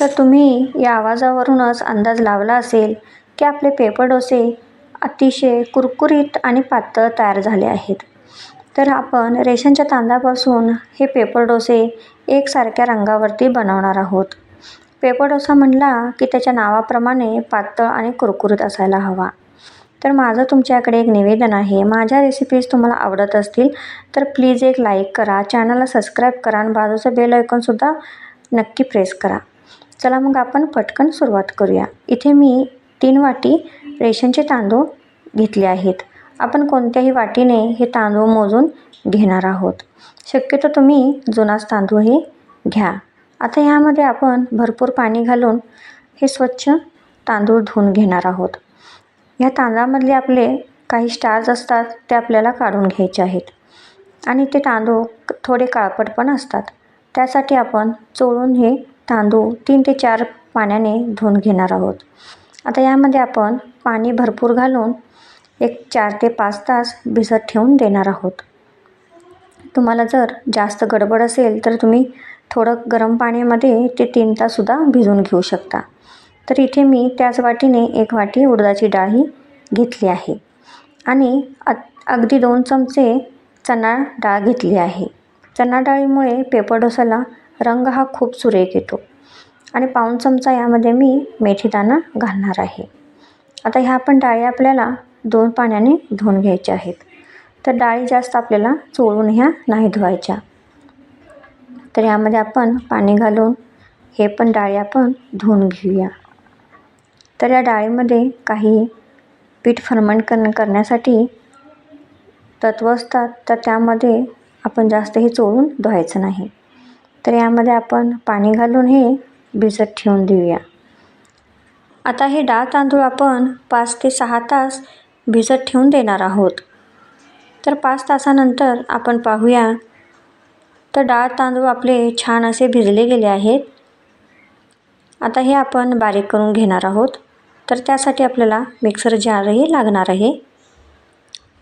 तर तुम्ही या आवाजावरूनच अंदाज लावला असेल की आपले पेपर डोसे अतिशय कुरकुरीत आणि पातळ तयार झाले आहेत. तर आपण रेशनच्या तांदळापासून हे पेपर डोसे एकसारख्या रंगावरती बनवणार आहोत. पेपर डोसा म्हणला की त्याच्या नावाप्रमाणे पातळ आणि कुरकुरीत असायला हवा. तर माझं तुमच्याकडे एक निवेदन आहे. माझ्या रेसिपीज तुम्हाला आवडत असतील तर प्लीज एक लाईक करा. चॅनलला सबस्क्राईब करा आणि बाजूचं बेल ऐकूनसुद्धा नक्की प्रेस करा. चला मग आपण पटकन सुरुवात करूया. इथे मी तीन वाटी रेशनचे तांदूळ घेतले आहेत. आपण कोणत्याही वाटीने हे तांदूळ मोजून घेणार आहोत. शक्यतो तुम्ही जुनाच तांदूळ हे घ्या. आता ह्यामध्ये आपण भरपूर पाणी घालून हे स्वच्छ तांदूळ धुवून घेणार आहोत. ह्या तांदळामधले आपले काही स्टार्स असतात ते आपल्याला काढून घ्यायचे आहेत. आणि ते तांदूळ थोडे काळपट पण असतात. त्यासाठी आपण चोळून हे तांदूळ तीन ते चार पाण्याने धुवून घेणार आहोत. आता यामध्ये आपण पाणी भरपूर घालून एक चार ते पाच तास भिजत ठेवून देणार आहोत. तुम्हाला जर जास्त गडबड असेल तर तुम्ही थोडं गरम पाण्यामध्ये ते तीन ताससुद्धा भिजून घेऊ शकता. तर इथे मी त्याच वाटीने एक वाटी उडदाची डाळही घेतली आहे आणि अगदी दोन चमचे चणा डाळ घेतली आहे. चणा डाळीमुळे पेपर डोसाला रंग हा खूप सुरेख येतो. आणि पाऊण चमचा यामध्ये मी मेथीदाणा घालणार आहे. आता ह्या पण डाळी आपल्याला दोन पाण्याने धुवून घ्यायच्या आहेत. तर डाळी जास्त आपल्याला चोळून ह्या नाही धुवायच्या. तर यामध्ये आपण पाणी घालून हे पण डाळी आपण धुवून घेऊया. तर या डाळीमध्ये काही पीठ फर्मंट कर करण्यासाठी तत्व असतात तर त्यामध्ये आपण जास्त हे चोळून धुवायचं नाही. तर यामध्ये आपण पाणी घालून हे भिजत ठेवून देऊया. आता हे डाळ तांदूळ आपण पाच ते सहा तास भिजत ठेवून देणार आहोत. तर पाच तासानंतर आपण पाहूया तर डाळ तांदूळ आपले छान असे भिजले गेले आहेत. आता हे आपण बारीक करून घेणार आहोत. तर त्यासाठी आपल्याला मिक्सर जारही लागणार आहे.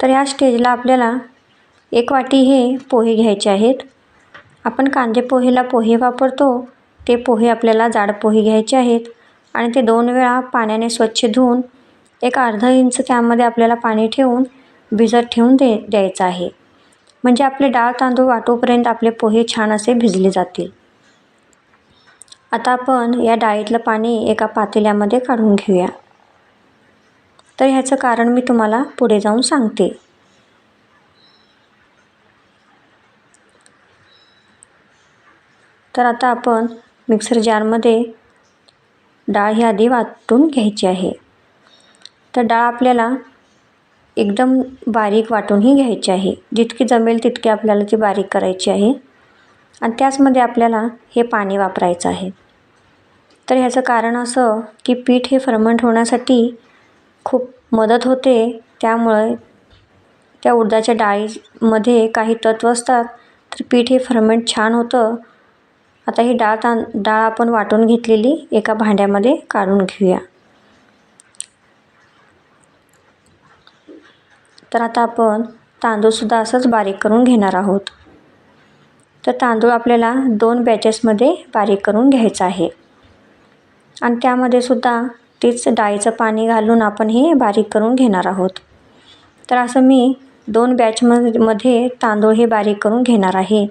तर या स्टेजला आपल्याला एक वाटी हे पोहे घ्यायचे आहेत. आपण कांदे पोहेला पोहे वापरतो. ते पोहे आपल्याला जाड पोहे घ्यायचे आहेत आणि ते दोन वेळा पाण्याने स्वच्छ धुवून एक अर्धा इंच त्यामध्ये आपल्याला पाणी ठेवून भिजत ठेवून दे द्यायचं आहे. म्हणजे आपले डाळ तांदूळ वाटोपर्यंत आपले पोहे छान असे भिजले जातील. आता आपण या डाळीतलं पाणी एका पातेल्यामध्ये काढून घेऊया. तर ह्याचं कारण मी तुम्हाला पुढे जाऊन सांगते. तर आता आपण मिक्सर जारमध्ये डाळ ही आधी वाटून घ्यायची आहे. तर डाळ आपल्याला एकदम बारीक वाटूनही घ्यायची आहे. जितकी जमेल तितकी आपल्याला ती बारीक करायची आहे. आणि त्याचमध्ये आपल्याला हे पाणी वापरायचं आहे. तर ह्याचं कारण असं की पीठ हे फर्मंट होण्यासाठी खूप मदत होते. त्यामुळे त्या उडदाच्या डाळीमध्ये काही तत्व असतात तर पीठ हे फर्मेंट छान होतं. आता ही डाळ तां डाळ आपण वाटून घेतलेली एका भांड्यामध्ये काढून घेऊया. तर आता आपण तांदूळसुद्धा असंच बारीक करून घेणार आहोत. तर तांदूळ आपल्याला दोन बॅचेसमध्ये बारीक करून घ्यायचं आहे. आणि त्यामध्ये सुद्धा तीच डाळीचं पाणी घालून आपण हे बारीक करून घेणार आहोत. तर असं मी दोन बॅचमध्ये मध्ये तांदूळ हे बारीक करून घेणार आहे.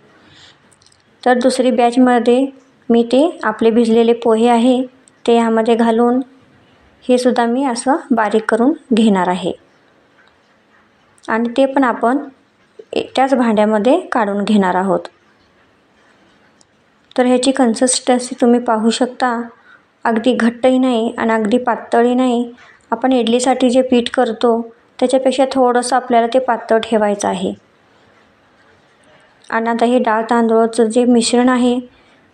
तर दुसरी बॅचमध्ये मी ते आपले भिजलेले पोहे आहे ते ह्यामध्ये घालून हे सुद्धा मी असं बारीक करून घेणार आहे. आणि ते पण आपण त्याच भांड्यामध्ये काढून घेणार आहोत. तर ह्याची कन्सिस्टन्सी तुम्ही पाहू शकता. अगदी घट्टही नाही आणि अगदी पातळही नाही. आपण इडलीसाठी जे पीठ करतो त्याच्यापेक्षा थोडंसं आपल्याला ते पातळ ठेवायचं आहे. आणि आता हे डाळ तांदूळाचं जे मिश्रण आहे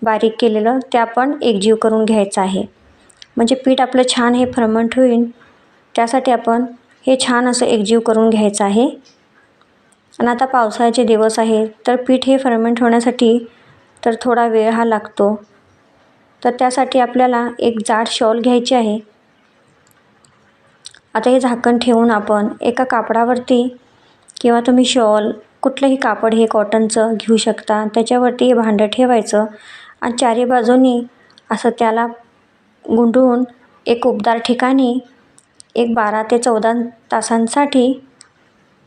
बारीक केलेलं ते आपण एकजीव करून घ्यायचं आहे. म्हणजे पीठ आपलं छान हे फर्मंट होईल त्यासाठी आपण हे छान असं एकजीव करून घ्यायचं आहे. आणि आता पावसाळ्याचे दिवस आहे तर पीठ हे फर्मेंट होण्यासाठी तर थोडा वेळ हा लागतो. तर त्यासाठी आपल्याला एक जाड शॉल घ्यायची आहे. आता हे झाकण ठेवून आपण एका कापडावरती किंवा तुम्ही शॉल कुठलंही कापड हे कॉटनचं घेऊ शकता. त्याच्यावरती हे भांडं ठेवायचं आणि चारी बाजूनी असं त्याला गुंढून एक उबदार ठिकाणी एक बारा ते चौदा तासांसाठी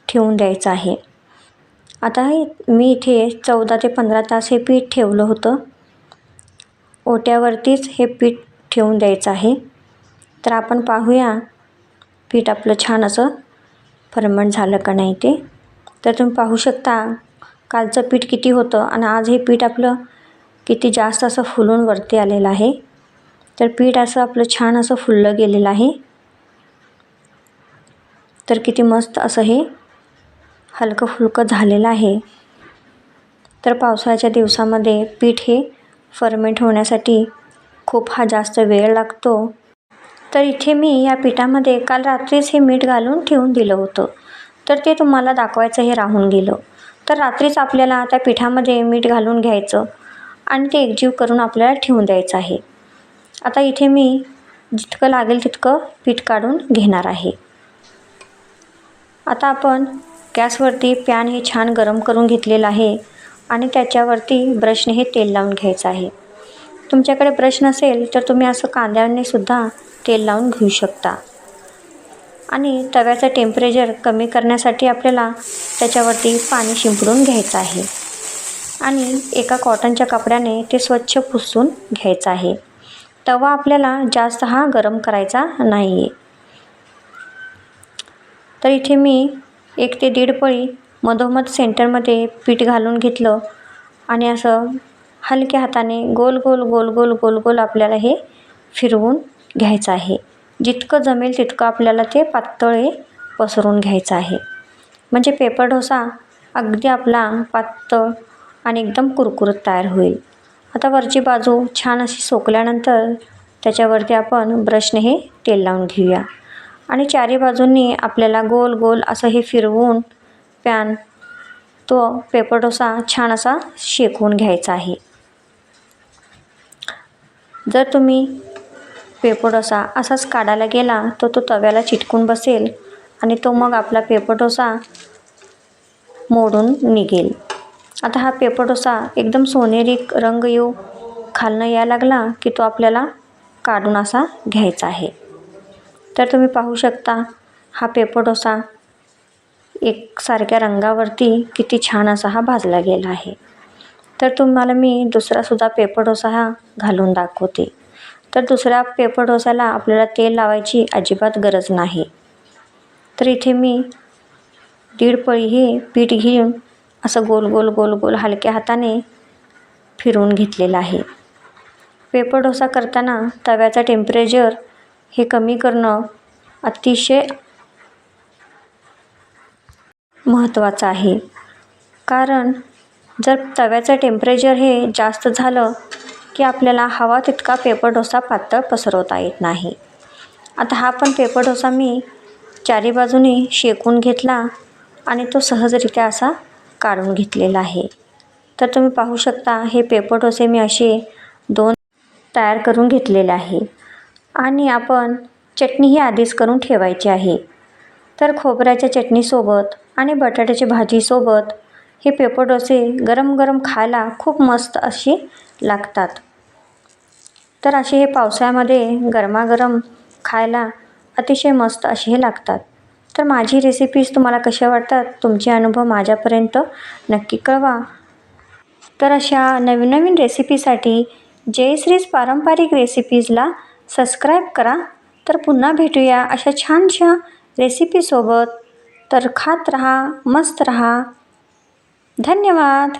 ठेवून द्यायचं आहे. आता हे मी इथे चौदा ते पंधरा तास हे पीठ ठेवलं होतं. ओट्यावरतीच हे पीठ ठेवून द्यायचं आहे. तर आपण पाहूया पीठ आपलं छान असं फर्मंट झालं का नाही ते. तर तुम्ही पाहू शकता कालचं पीठ किती होतं आणि आज हे पीठ आपलं किती जास्त असं फुलून वरती आलेलं आहे. तर पीठ असं आपलं छान असं फुललं गेलेलं आहे. तर किती मस्त असं हे हलकं फुलकं झालेलं आहे. तर पावसाळ्याच्या दिवसामध्ये पीठ हे फर्मेंट होण्यासाठी खूप हा जास्त वेळ लागतो. तर इथे मी या पिठामध्ये काल रात्रीच हे मीठ घालून ठेवून दिलं होतं. तर ते तुम्हाला दाखवायचं हे राहून गेलं. तर रात्रीच आपल्याला त्या पिठामध्ये मीठ घालून घ्यायचं आणि ते एकजीव करून आपल्याला ठेवून द्यायचं आहे. आता इथे मी जितकं लागेल तितकं पीठ काढून घेणार आहे. आता आपण गॅसवरती पॅन हे छान गरम करून घेतलेलं आहे आणि त्याच्यावरती ब्रशने हे तेल लावून घ्यायचं आहे. तुमच्याकडे ब्रश नसेल तर तुम्ही असं कांद्याने सुद्धा तेल लावून घेऊ शकता. आणि तव्याचं टेम्परेचर कमी करण्यासाठी आपल्याला त्याच्यावरती पाणी शिंपडून घ्यायचं आहे. आणि एका कॉटनच्या कपड्याने ते स्वच्छ पुसून घ्यायचं आहे. तवा आपल्याला जास्त हा गरम करायचा नाही आहे तर इथे मी एक ते दीड पळी मधोमध सेंटरमध्ये पीठ घालून घेतलं आणि असं हलक्या हाताने गोल गोल गोल गोल गोल गोल आपल्याला हे फिरवून घ्यायचं आहे. जितकं जमेल तितकं आपल्याला ते पातळ हे पसरून घ्यायचं आहे. म्हणजे पेपर डोसा अगदी आपला पातळ आणि एकदम कुरकुरत तयार होईल. आता वरची बाजू छान अशी सोकल्यानंतर त्याच्यावरती आपण ब्रशने हे तेल लावून घेऊया. आणि चारी बाजूंनी आपल्याला गोल गोल असं हे फिरवून पॅन तो पेपर डोसा छान असा शेकवून घ्यायचा आहे. जर तुम्ही पेपर डोसा असाच काढायला गेला तर तो तव्याला चिटकून बसेल आणि तो मग आपला पेपर डोसा मोडून निघेल. आता हा पेपर डोसा एकदम सोनेरी रंग येऊ खालनं यायला लागला की तो आपल्याला काढून असा घ्यायचा आहे. तर तुम्ही पाहू शकता हा पेपर डोसा एकसारख्या रंगावरती किती छान असा हा भाजला गेला आहे. तर तुम्हाला मी दुसरासुद्धा पेपर डोसा हा घालून दाखवते. तर दुसऱ्या पेपर डोसाला आपल्याला तेल लावायची अजिबात गरज नाही. तर इथे मी दीड पळी हे पीठ घेऊन असं गोल गोल गोल गोल हलक्या हाताने फिरवून घेतलेलं आहे. पेपर डोसा करताना तव्याचं टेम्परेचर हे कमी करणं अतिशय महत्त्वाचं आहे. कारण जर तव्याचं टेम्परेचर हे जास्त झालं की आपल्याला हवा तितका पेपर डोसा पातळ पसरवता येत नाही. आता हा पण पेपर डोसा मी चारी बाजूनी शेकून घेतला आणि तो सहजरित्या असा काढून घेतलेला आहे. तर तुम्ही पाहू शकता हे पेपर डोसे मी असे दोन तयार करून घेतलेले आहे. आणि आपण चटणीही आधीच करून ठेवायची आहे. तर खोबऱ्याच्या चटणीसोबत आणि बटाट्याची भाजीसोबत हे पेपर डोसे गरम गरम खायला खूप मस्त असे लागतात. तर असे हे पावसाळ्यामध्ये गरमागरम खायला अतिशय मस्त असे हे लागतात. तर माझी रेसिपीज तुम्हाला कशा वाटतात? तुमचे अनुभव माझ्यापर्यंत नक्की कळवा. तर अशा नवीन नवीन रेसिपीसाठी जयश्रीज पारंपरिक रेसिपीजला सबस्क्राईब करा. तर पुन्हा भेटूया अशा छानशा रेसिपीसोबत तर खात रहा मस्त रहा. धन्यवाद.